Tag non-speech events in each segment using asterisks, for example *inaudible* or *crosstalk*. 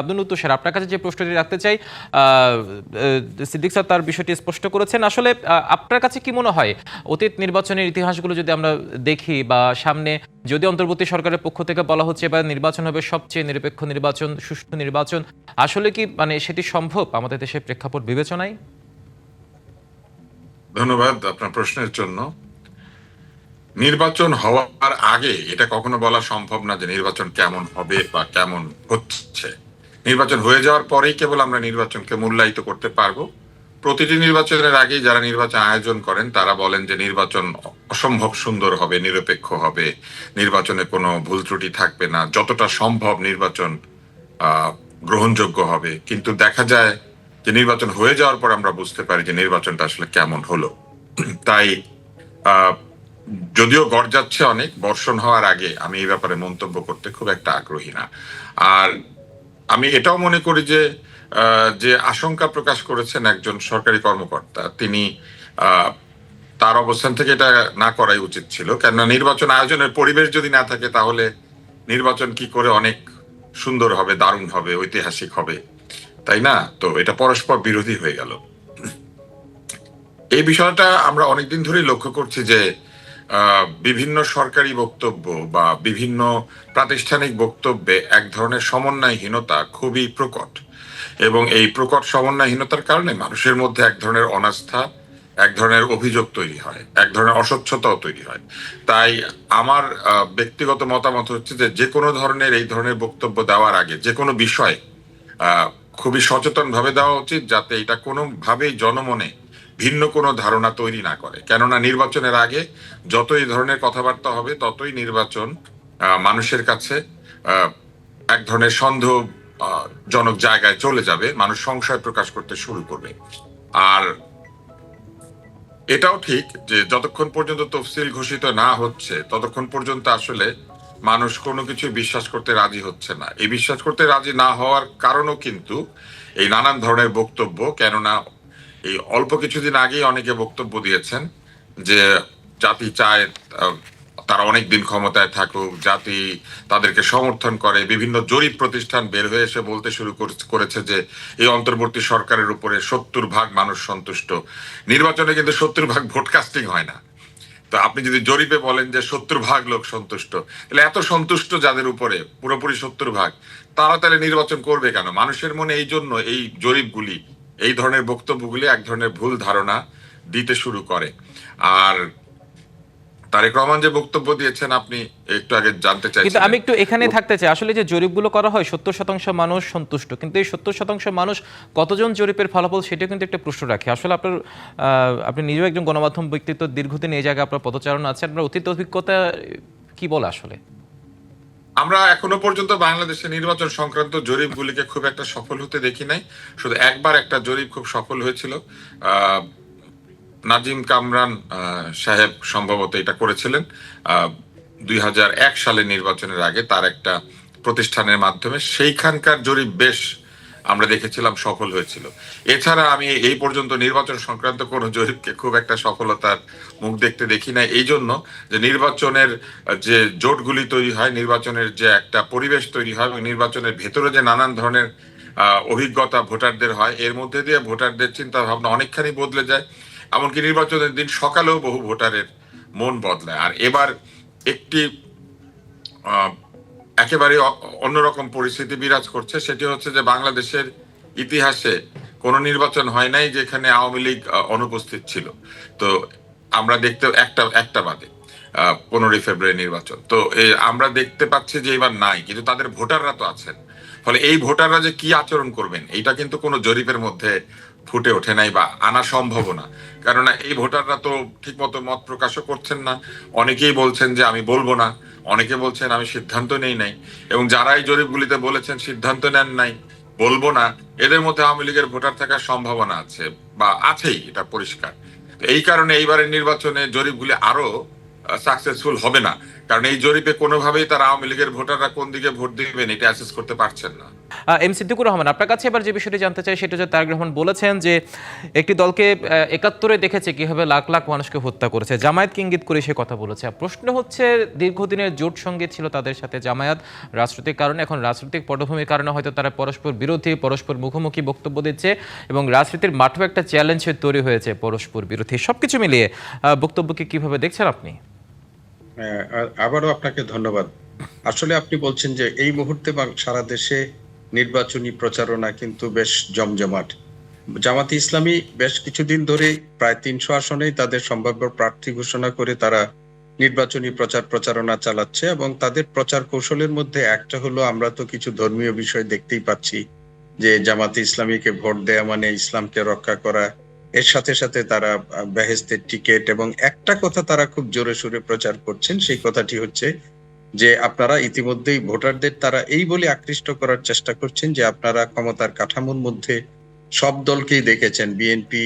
Abdul sir আপনার কাছে যে প্রশ্নটি রাখতে চাই সিদ্দিক স্যার তার বিষয়টি স্পষ্ট করেছেন। আসলে আপনার কাছে কি মনে হয়, অতীত নির্বাচনের ইতিহাসগুলো যদি আমরা দেখি বা সামনে যদি অন্তর্বর্তী সরকারের পক্ষ থেকে বলা হচ্ছে এবার নির্বাচন হবে সবচেয়ে নিরপেক্ষ নির্বাচন, সুষ্ঠু নির্বাচন, আসলে কি মানে সেটি সম্ভব আমাদের দেশের প্রেক্ষাপট বিবেচনায়? ধন্যবাদ আপনার প্রশ্নের জন্য। নির্বাচন হওয়ার আগে এটা কখনো বলা সম্ভব না যে নির্বাচন কেমন হবে বা কেমন হচ্ছে। নির্বাচন হয়ে যাওয়ার পরেই কেবল আমরা নির্বাচনকে মূল্যায়িত করতে পারব। প্রতিটি নির্বাচনের আগেই যারা নির্বাচন আয়োজন করেন, তারা বলেন যে নির্বাচন অসম্ভব সুন্দর হবে, নিরপেক্ষ হবে, নির্বাচনে কোনো ভুল ত্রুটি থাকবে না, যতটা সম্ভব নির্বাচন গ্রহণযোগ্য হবে। কিন্তু দেখা যায় যে নির্বাচন হয়ে যাওয়ার পর আমরা বুঝতে পারি যে নির্বাচনটা আসলে কেমন হলো। তাই যদিও গড় যাচ্ছে অনেক, বর্ষণ হওয়ার আগে আমি এই ব্যাপারে মন্তব্য করতে খুব একটা আগ্রহী না। আর আমি এটাও মনে করি যে যে আশঙ্কা প্রকাশ করেছেন একজন সরকারি কর্মকর্তা, তিনি তার অবস্থান থেকে এটা না করাই উচিত ছিল। কেননা নির্বাচন আয়োজনের পরিবেশ যদি না থাকে, তাহলে নির্বাচন কি করে অনেক সুন্দর হবে, দারুণ হবে, ঐতিহাসিক হবে, তাই না? তো এটা পরস্পর বিরোধী হয়ে গেল। এই বিষয়টা আমরা অনেকদিন ধরেই লক্ষ্য করছি যে বিভিন্ন সরকারি বক্তব্য বা বিভিন্ন প্রাতিষ্ঠানিক বক্তব্যে এক ধরনের সমন্বয়হীনতা খুবই প্রকট। এবং এই প্রকট সমন্বয়হীনতার কারণে মানুষের মধ্যে এক ধরনের অনাস্থা, এক ধরনের অভিযোগ তৈরি হয়, এক ধরনের অস্বচ্ছতাও তৈরি হয়। তাই আমার ব্যক্তিগত মতামত হচ্ছে যে যে কোনো ধরনের এই ধরনের বক্তব্য দেওয়ার আগে যে কোনো বিষয়ে খুবই সচেতনভাবে দেওয়া উচিত যাতে এটা কোনোভাবেই জনমনে ভিন্ন কোনো ধারণা তৈরি না করে। কেননা নির্বাচনের আগে যত এই ধরনের কথাবার্তা হবে, ততই নির্বাচন মানুষের কাছে এক ধরনের সন্দেহ জনক জায়গায় চলে যাবে, মানুষ সংশয় প্রকাশ করতে শুরু করবে। আর এটাও ঠিক যে যতক্ষণ পর্যন্ত তফসিল ঘোষিত না হচ্ছে, ততক্ষণ পর্যন্ত আসলে মানুষ কোনো কিছু বিশ্বাস করতে রাজি হচ্ছে না। এই বিশ্বাস করতে রাজি না হওয়ার কারণও কিন্তু এই নানান ধরনের বক্তব্য, কেননা এই অল্প কিছুদিন আগেই অনেকে বক্তব্য দিয়েছেন যে জাতি চায় তারা অনেক দিন ক্ষমতায় থাকুক, জাতি তাদেরকে সমর্থন করে, বিভিন্ন জরিপ প্রতিষ্ঠান বের হয়ে এসে বলতে শুরু করে- করেছে যে এই অন্তর্বর্তী সরকারের উপরে সত্তর ভাগ মানুষ সন্তুষ্ট। নির্বাচনে কিন্তু সত্তর ভাগ ভোট কাস্টিং হয় না। তো আপনি যদি জরিপে বলেন যে সত্তর ভাগ লোক সন্তুষ্ট, তাহলে এত সন্তুষ্ট যাদের উপরে, পুরোপুরি সত্তর ভাগ, তারা তাহলে নির্বাচন করবে কেন? মানুষের মনে এই জন্য এই জরিপগুলি এই ধরনের বক্তব্যগুলি এক ধরনের ভুল ধারণা দিতে শুরু করে। আর তারেক রহমান যে বক্তব্য দিয়েছেন, আপনি একটু আগে জানতে কিন্তু আমি একটু এখানে থাকতে চাই। আসলে যে জরিপগুলো করা হয়, সত্তর শতাংশ মানুষ সন্তুষ্ট। কিন্তু এই সত্তর শতাংশ মানুষ কতজন জরিপের ফলাফল সেটা কিন্তু একটা প্রশ্ন রাখে। আসলে আপনার আপনি নিজেও একজন গণমাধ্যম ব্যক্তিত্ব, দীর্ঘদিন এই জায়গায় আপনার পদচারণা আছে। আপনার অতীত অভিজ্ঞতা কি বলে আসলে? আমরা এখনও পর্যন্ত বাংলাদেশে নির্বাচন সংক্রান্ত জরিপগুলিকে খুব একটা সফল হতে দেখি নাই। শুধু একবার একটা জরিপ খুব সফল হয়েছিল। নাজিম কামরান সাহেব সম্ভবত এটা করেছিলেন। দুই হাজার এক সালে নির্বাচনের আগে তার একটা প্রতিষ্ঠানের মাধ্যমে। সেইখানকার জরিপ বেশ আমরা দেখেছিলাম সফল হয়েছিল। এছাড়া আমি এই পর্যন্ত নির্বাচন সংক্রান্ত কোনো জরিপকে খুব একটা সফলতার মুখ দেখতে দেখি না এই জন্য যে নির্বাচনের, যে জোটগুলি তৈরি হয়, নির্বাচনের যে একটা পরিবেশ তৈরি হয় এবং নির্বাচনের ভেতরে যে নানান ধরনের অভিজ্ঞতা ভোটারদের হয়, এর মধ্যে দিয়ে ভোটারদের চিন্তা ভাবনা অনেকখানি বদলে যায়। এমনকি নির্বাচনের দিন সকালেও বহু ভোটারের মন বদলায়। আর এবার একটি একেবারে অন্যরকম পরিস্থিতি বিরাজ করছে। সেটি হচ্ছে যে বাংলাদেশের ইতিহাসে কোনো নির্বাচন হয় নাই যেখানে আওয়ামী লীগ অনুপস্থিত ছিল। তো আমরা দেখতে, একটা একটা বাদে পনেরোই ফেব্রুয়ারি নির্বাচন। তো আমরা দেখতে পাচ্ছি যে এবার নাই, কিন্তু তাদের ভোটাররা তো আছেন। ফলে এই ভোটাররা যে কি আচরণ করবেন এটা কিন্তু কোনো জরিপের মধ্যে ফুটে ওঠে নাই বা আনা সম্ভব না। কেননা এই ভোটাররা তো ঠিকমতো মত প্রকাশও করছেন না। অনেকেই বলছেন যে আমি বলব না। অনেকে বলছেন, আমি সিদ্ধান্ত নেই নাই। এবং যারা এই জরিপগুলিতে বলেছেন, সিদ্ধান্ত নেন নাই। বলব না। এদের মধ্যে আওয়ামী লীগের ভোটার থাকার সম্ভাবনা আছে বা আছেই, এটা পরিষ্কার। এই কারণে এইবারের নির্বাচনে জরিপগুলি আরও সাকসেসফুল হবে না। কারণ এই জরিপে কোনোভাবেই তারা আওয়ামী লীগের ভোটাররা কোন দিকে ভোট দিবেন এটা অ্যাসেস করতে পারছেন না। এম সিদ্দিকুর রহমান আপনার কাছে এবার যে বিষয়টি জানতে চাই সেটা যে তারেক রহমান বলেছেন যে একটি দলকে একাত্তরে দেখেছে কীভাবে লাখ লাখ মানুষকে হত্যা করেছে। জামায়াত ইঙ্গিত করে সে কথা বলেছে? প্রশ্ন হচ্ছে দীর্ঘদিনের জোট সঙ্গে ছিল তাদের সাথে জামায়াত রাজনৈতিক কারণে এখন রাজনৈতিক পটভূমির কারণে হয়তো তারা পরস্পর বিরোধী পরস্পর মুখোমুখি বক্তব্য দিচ্ছে এবং রাজনীতির মাঠেও একটা চ্যালেঞ্জ তৈরি হয়েছে পরস্পর বিরোধী। সবকিছু মিলিয়ে আহ, বক্তব্যকে কীভাবে দেখছেন আপনি? আবারও আপনাকে ধন্যবাদ। আসলে আপনি বলছেন যে এই মুহূর্তে সারা দেশে নির্বাচনী প্রচারণা কিন্তু বেশ জমজমাট। জামাতে ইসলামী বেশ কিছুদিন ধরে প্রায় তিনশো আসনেই তাদের সম্ভাব্য প্রার্থী ঘোষণা করে তারা নির্বাচনী প্রচার প্রচারণা চালাচ্ছে এবং তাদের প্রচার কৌশলের মধ্যে একটা হলো আমরা তো কিছু ধর্মীয় বিষয় দেখতেই পাচ্ছি যে জামাতে ইসলামীকে ভোট দেয়া মানে ইসলামকে রক্ষা করা এর সাথে সাথে তারা বেহেস্তের টিকিট এবং একটা কথা তারা খুব জোরে সোরে প্রচার করছেন, সেই কথাটি হচ্ছে যে আপনারা ইতিমধ্যেই ভোটারদের তারা এই বলে আকৃষ্ট করার চেষ্টা করছেন যে আপনারা ক্ষমতার কাঠামোর মধ্যে সব দলকেই দেখেছেন। বিএনপি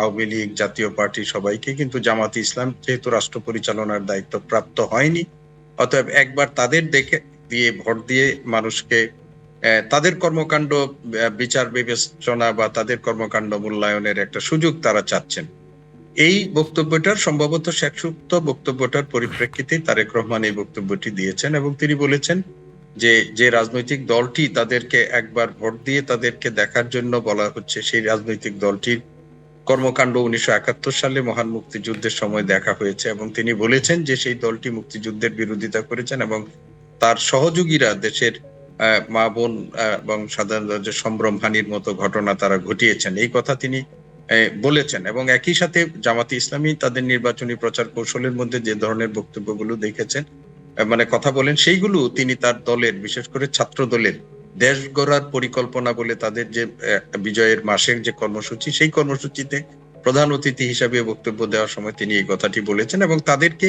আওয়ামী লীগ, জাতীয় পার্টি সবাইকে কিন্তু জামাতে ইসলাম যেহেতু রাষ্ট্র পরিচালনার দায়িত্ব প্রাপ্ত হয়নি, অতএব একবার তাদের দেখে দিয়ে ভোট দিয়ে মানুষকে তাদের কর্মকাণ্ড বিচার বিবেচনা বা তাদের কর্মকাণ্ড মূল্যায়নের একটা সুযোগ তারা চাচ্ছেন। এই বক্তব্যটার সম্ভবত শেষোক্ত বক্তব্যটার পরিপ্রেক্ষিতে তারেক রহমান এই বক্তব্যটি দিয়েছেন এবং তিনি বলেছেন যে যে রাজনৈতিক দলটি তাদেরকে একবার ভোট দিয়ে তাদেরকে দেখার জন্য বলা হচ্ছে, সেই রাজনৈতিক দলটির কর্মকাণ্ড উনিশশো একাত্তর সালে মহান মুক্তিযুদ্ধের সময় দেখা হয়েছে এবং তিনি বলেছেন যে, সেই দলটি মুক্তিযুদ্ধের বিরোধিতা করেছেন এবং তার সহযোগীরা দেশের মা বোন এবং সাধারণ যে সম্ভ্রম হানির মতো ঘটনা তারা ঘটিয়েছেন, এই কথা তিনি বলেছেন। এবং একই সাথে জামাতে ইসলামী তাদের নির্বাচনী প্রচার কৌশলের মধ্যে যে ধরনের বক্তব্যগুলো দেখেছেন মানে কথা বলেন, সেইগুলো তিনি তার দলের, বিশেষ করে ছাত্র দলের, দেশ গড়ার পরিকল্পনা বলে তাদের যে বিজয়ের মাসের যে কর্মসূচি, সেই কর্মসূচিতে প্রধান অতিথি হিসাবে বক্তব্য দেওয়ার সময় তিনি এই কথাটি বলেছেন এবং তাদেরকে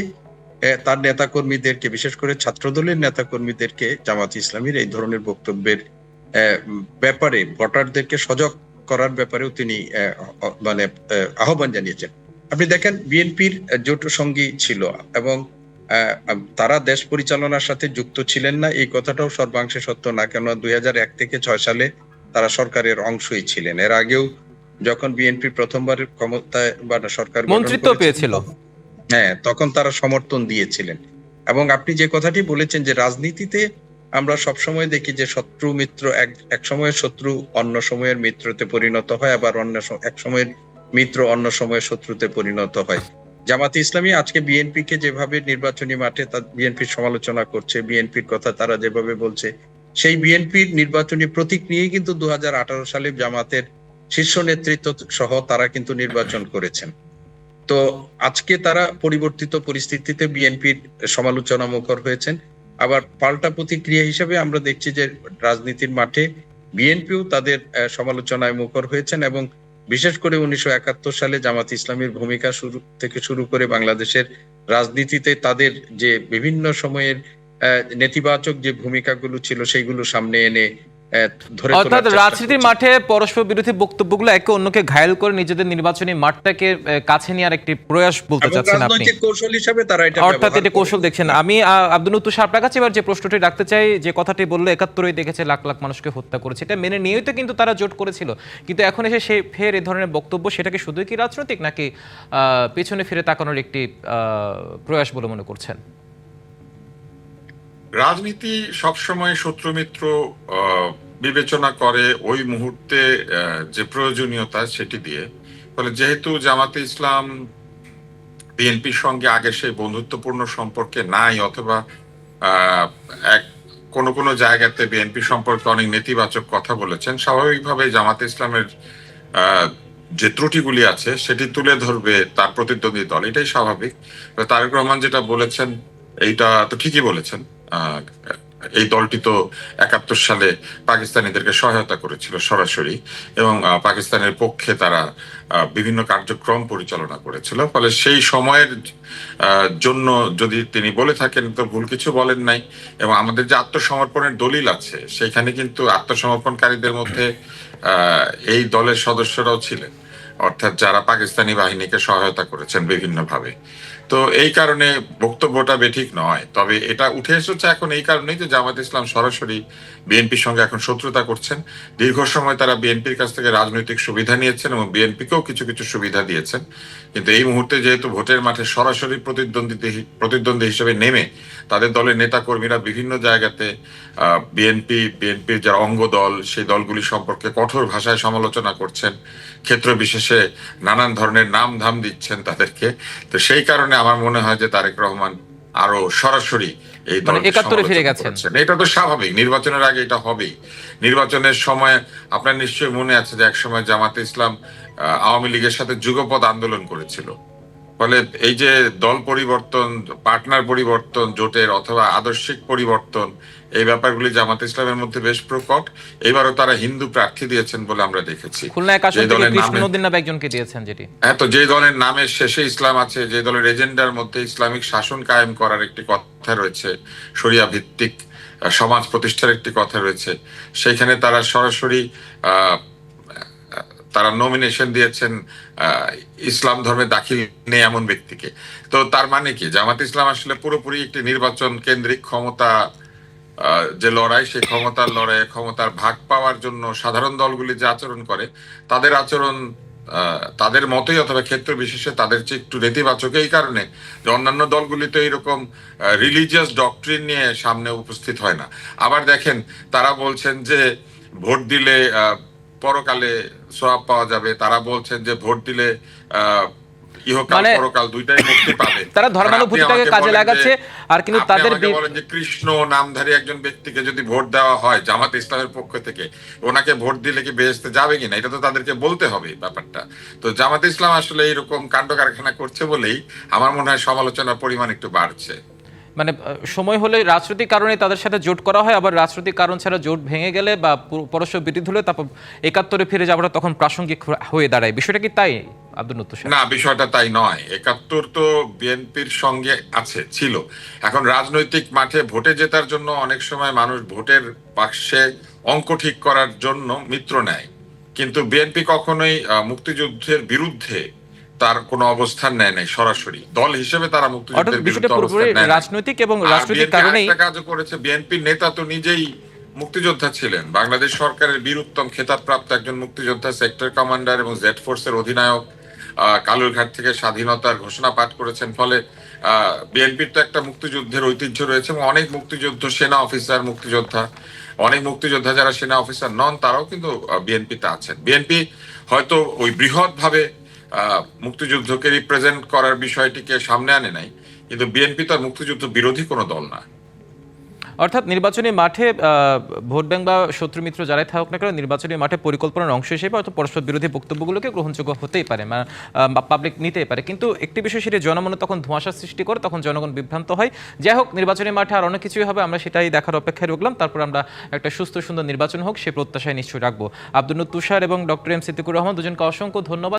তার নেতাকর্মীদেরকে বিশেষ করে ছাত্র দলের নেতাকর্মীদেরকে জামাত ইসলামীর এই ধরনের বক্তব্যের ব্যাপারে ভোটারদেরকে সজাগ করার ব্যাপারেও তিনি মানে আহ্বান জানিয়েছেন। আপনি দেখেন বিএনপির জোট সঙ্গী ছিল এবং তারা দেশ পরিচালনার সাথে যুক্ত ছিলেন না। এই কথাটাও সর্বাংশে সত্য না কেন দুই হাজার এক থেকে ছয় সালে তারা সরকারের অংশই ছিলেন। এর আগেও যখন বিএনপি প্রথমবার ক্ষমতায় বা সরকার মন্ত্রিত্ব পেয়েছিল। হ্যাঁ তখন তারা সমর্থন দিয়েছিলেন। এবং আপনি যে কথাটি বলেছেন যে রাজনীতিতে আমরা সবসময় দেখি যে শত্রু মিত্র এক এক সময়ের শত্রু অন্য সময়ের মিত্রতে পরিণত হয়, আবার অন্য এক সময়ের মিত্র অন্য সময়ের শত্রুতে পরিণত হয়। জামাতে ইসলামী আজকে বিএনপি কে যেভাবে নির্বাচনী মাঠে তার বিএনপির সমালোচনা করছে, বিএনপির কথা তারা যেভাবে বলছে, সেই বিএনপির নির্বাচনী প্রতীক নিয়েই কিন্তু দু হাজার আঠারো সালে জামাতের শীর্ষ নেতৃত্ব সহ তারা কিন্তু নির্বাচন করেছেন। তো আজকে তারা পরিবর্তিত পরিস্থিতিতে বিএনপির সমালোচনা মুখর হয়েছেন। আবার পাল্টা প্রতিক্রিয়া হিসেবে আমরা দেখছি যে রাজনীতির মাঠে বিএনপিও তাদের সমালোচনায় মুখর হয়েছেন এবং বিশেষ করে উনিশশো একাত্তর সালে জামাত ইসলামীর ভূমিকা শুরু, থেকে শুরু করে বাংলাদেশের রাজনীতিতে তাদের যে বিভিন্ন সময়ের নেতিবাচক যে ভূমিকাগুলো ছিল সেইগুলো সামনে এনে অর্থাৎ রাজনীতির। মাঠে পরস্পর বিরোধী বক্তব্যগুলো একে অন্যকে ঘায়েল করে নিজেদের নির্বাচনী মাঠটাকে কাছে নেওয়ার একটি প্রয়াস বলতে চাচ্ছেন আপনি। কৌশল হিসাবে তারা এটা অর্থাৎ এটা কৌশল দেখছেন। আমি আব্দুল আপনার কাছে এবার যে প্রশ্নটি রাখতে চাই যে কথাটি বলল একাত্তরই দেখেছে লাখ লাখ মানুষকে হত্যা করেছে এটা মেনে নিয়েই তো কিন্তু তারা জোট করেছিল। কিন্তু এখন এসে সে ফের এই ধরনের বক্তব্য সেটাকে শুধুই কি রাজনৈতিক নাকি আহ, পেছনে ফিরে তাকানোর একটি আহ, প্রয়াস বলে মনে করছেন? রাজনীতি সবসময় শত্রু মিত্র বিবেচনা করে ওই মুহূর্তে যে প্রয়োজনীয়তা সেটি দিয়ে। ফলে যেহেতু জামাতে ইসলাম, বিএনপির সঙ্গে আগে সেই বন্ধুত্বপূর্ণ সম্পর্কে নাই অথবা এক, কোনো কোনো জায়গাতে বিএনপি সম্পর্কে অনেক নেতিবাচক কথা বলেছেন স্বাভাবিকভাবে জামাতে ইসলামের যে ত্রুটিগুলি আছে সেটি তুলে ধরবে তার প্রতিদ্বন্দ্বী দল। এটাই স্বাভাবিক। তারেক রহমান যেটা বলেছেন, এইটা তো ঠিকই বলেছেন। এই দলটি তো একাত্তর সালে পাকিস্তানিদেরকে সহায়তা করেছিল সরাসরি এবং পাকিস্তানের পক্ষে তারা বিভিন্ন কার্যক্রম পরিচালনা করেছিল। ফলে সেই সময়ের জন্য যদি তিনি বলে থাকেন, তো ভুল কিছু বলেন নাই। এবং আমাদের যে আত্মসমর্পণের দলিল আছে, সেখানে কিন্তু আত্মসমর্পণকারীদের মধ্যে এই দলের সদস্যরাও ছিলেন। অর্থাৎ যারা পাকিস্তানি বাহিনীকে সহায়তা করেছেন বিভিন্নভাবে। তো এই কারণে বক্তব্যটা বেঠিক নয়। তবে এটা উঠে এসেছে এখন এই কারণেই যে জামাত ইসলাম সরাসরি বিএনপির সঙ্গে এখন শত্রুতা করছেন। দীর্ঘ সময় তারা বিএনপির কাছ থেকে রাজনৈতিক সুবিধা নিয়েছেন এবং বিএনপিকেও কিছু কিছু সুবিধা দিয়েছেন। কিন্তু এই মুহূর্তে যেহেতু ভোটের মাঠে সরাসরি প্রতিদ্বন্দ্বী প্রতিদ্বন্দ্বী হিসেবে নেমে তাদের দলের নেতা কর্মীরা বিভিন্ন জায়গাতে বিএনপি, বিএনপির যারা অঙ্গ দল, সেই দলগুলি সম্পর্কে কঠোর ভাষায় সমালোচনা করছেন। ক্ষেত্র বিশেষে নানান ধরনের নাম ধাম দিচ্ছেন তাদেরকে। তো সেই কারণে আমার মনে হয় যে তারেক রহমান আরও সরাসরি এই মানে দলকে 71 এ ফিরে গেছেন। এটা তো স্বাভাবিক নির্বাচনের আগে এটা হবেই। নির্বাচনের সময় আপনার নিশ্চয়ই মনে আছে যে একসময় জামাতে ইসলাম আহ, আওয়ামী লীগের সাথে যুগপদ আন্দোলন করেছিল। ফলে এই যে দল পরিবর্তন পার্টনার পরিবর্তন জোটের অথবা আদর্শিক পরিবর্তন এই ব্যাপারগুলি জামাত ইসলামের মধ্যে বেশ প্রকট। এবারও তারা হিন্দু প্রার্থী দিয়েছেন বলে আমরা দেখেছি। একজনকে দিয়েছেন যেটি। হ্যাঁ তো যে দলের নামের শেষে ইসলাম আছে যে দলের এজেন্ডার মধ্যে ইসলামিক শাসন কায়েম করার একটি কথা রয়েছে শরিয়া ভিত্তিক সমাজ প্রতিষ্ঠার একটি কথা রয়েছে। সেখানে তারা সরাসরি আহ, তারা নমিনেশন দিয়েছেন ইসলাম ধর্মে দাখিল নেই এমন ব্যক্তিকে। তো তার মানে কি? জামাত ইসলাম আসলে পুরোপুরি একটি নির্বাচন কেন্দ্রিক ক্ষমতা যে লড়াই, সেই ক্ষমতার লড়াই ক্ষমতার ভাগ পাওয়ার জন্য সাধারণ দলগুলি যে আচরণ করে, তাদের আচরণ তাদের মতোই অথবা ক্ষেত্র বিশেষে তাদের চেয়ে একটু নেতিবাচক। এই কারণে যে অন্যান্য দলগুলি তো এইরকম রিলিজিয়াস ডক্ট্রিন নিয়ে সামনে উপস্থিত হয় না। আবার দেখেন, তারা বলছেন যে ভোট দিলে পরকালে সোয়াব পাওয়া যাবে। তারা বলছেন যে ভোট দিলে ইহকাল মানে- পরকাল দুইটাই মুক্তি পাবে। *laughs* তারা ধর্মানুভূতিটাকে কাজে লাগাচ্ছে আর কিন্তু তাদের বলেন যে কৃষ্ণ নামধারী একজন ব্যক্তিকে যদি ভোট দেওয়া হয় জামাত ইসলামের পক্ষ থেকে ওনাকে ভোট দিলে কি বেহেস্তে যাবে কিনা? এটা তো তাদেরকে বলতে হবে ব্যাপারটা। তো জামাত ইসলাম আসলে এরকম কাণ্ড কারখানা করছে বলেই আমার মনে হয় সমালোচনার পরিমাণ একটু বাড়ছে। মানে সময় হলে রাজনৈতিক কারণে তাদের সাথে জোট করা হয়, আবার রাজনৈতিক কারণ ছাড়া জোট ভেঙে গেলে বা পুর- পরস্পর বিরোধী হলে তারপর একাত্তরে ফিরে যাওয়াটা তখন প্রাসঙ্গিক হয়ে দাঁড়ায়। বিষয়টা কি তাই না, বিষয়টা তাই নয়। একাত্তর তো বিএনপির সঙ্গে আছে, ছিল। এখন রাজনৈতিক মাঠে ভোটে জেতার জন্য অনেক সময় মানুষ ভোটের বাক্সে অঙ্ক ঠিক করার জন্য মিত্র নেয়। কিন্তু বিএনপি কখনোই মুক্তিযুদ্ধের বিরুদ্ধে তার কোনো অবস্থান নেয় নাই সরাসরি। দল হিসেবে তারা মুক্তিযুদ্ধের বিরুদ্ধে অবস্থান নেয় রাজনৈতিক এবং রাজনৈতিক কারণেই কাজও করেছে। বিএনপির নেতা তো নিজেই মুক্তিযোদ্ধা ছিলেন। বাংলাদেশ সরকারের বীরুত্তম খেতাবপ্রাপ্ত একজন মুক্তিযোদ্ধা সেক্টর কমান্ডার এবং জেড ফোর্সের অধিনায়ক কালুরঘাট থেকে স্বাধীনতার ঘোষণা পাঠ করেছেন। ফলে বিএনপির তো একটা মুক্তিযুদ্ধের ঐতিহ্য রয়েছে এবং অনেক মুক্তিযুদ্ধ সেনা অফিসার মুক্তিযোদ্ধা অনেক মুক্তিযোদ্ধা যারা সেনা অফিসার নন তারাও কিন্তু বিএনপিতে আছেন। বিএনপি হয়তো ওই বৃহৎ ভাবে মুক্তিযুদ্ধকে রিপ্রেজেন্ট করার বিষয়টিকে সামনে আনে নাই, কিন্তু বিএনপি তো মুক্তিযুদ্ধ বিরোধী কোনো দল না। অর্থাৎ নির্বাচনী মাঠে ভোট ব্যাংক বা শত্রু মিত্র যারাই থাকুক না কেন, নির্বাচনী মাঠে পরিকল্পনার অংশ হিসেবে হয়তো পরস্পর বিরোধী বক্তব্যগুলোকে গ্রহণযোগ্য হতেই পারে পাবলিক নিতেই পারে। কিন্তু একটি বিষয় সেটি জনমনে তখন ধোঁয়াশা সৃষ্টি করে, তখন জনগণ বিভ্রান্ত হয়। যাই হোক, নির্বাচনী মাঠে আর অনেক কিছুই হবে, আমরা সেটাই দেখার অপেক্ষায় রাখলাম তারপর আমরা একটা সুস্থ সুন্দর নির্বাচন হোক, সে প্রত্যাশায় নিশ্চয়ই রাখব। আব্দুল তুষার এবং ডক্টর এম সিদ্দিকুর রহমান, দুজনকে অসংখ্য ধন্যবাদ।